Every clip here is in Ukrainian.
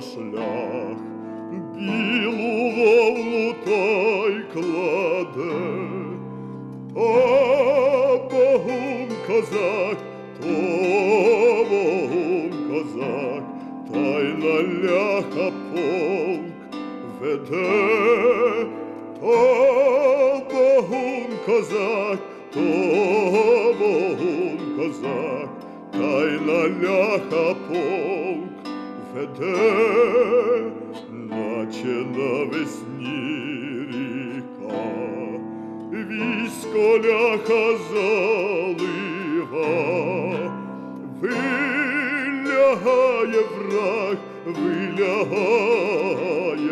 шлях, білу вовну той кладе, то богун козак, то богун козак, та й на ляха полк веде, то богун козак, то богун козак, та на ляха полк веде, наче навесні ріка, військо ляха залива, вилягає враг, вилягає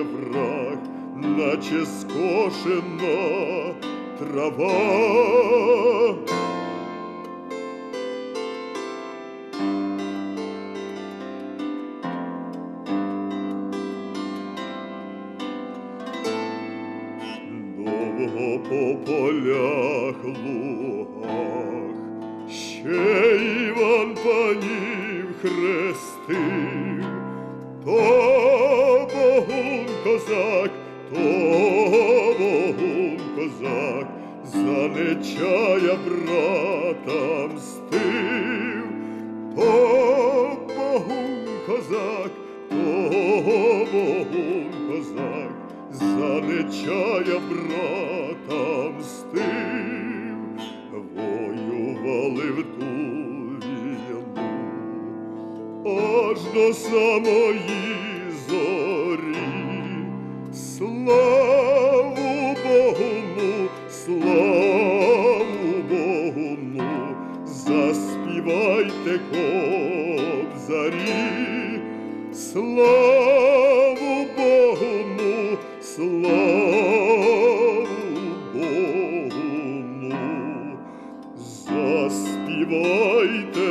враг, наче скошена трава. Довго по полях лугах, ще Іван панів хрестив, то богун козак, то богун козак, за нечая брата мстив, то богун козак, то богун козак, за нечая брата мстив, воювали в ту війну, аж до самої зорі. Славу Богу, славу Богу, заспівайте кобзарі. Славу славу Богу, заспівайте.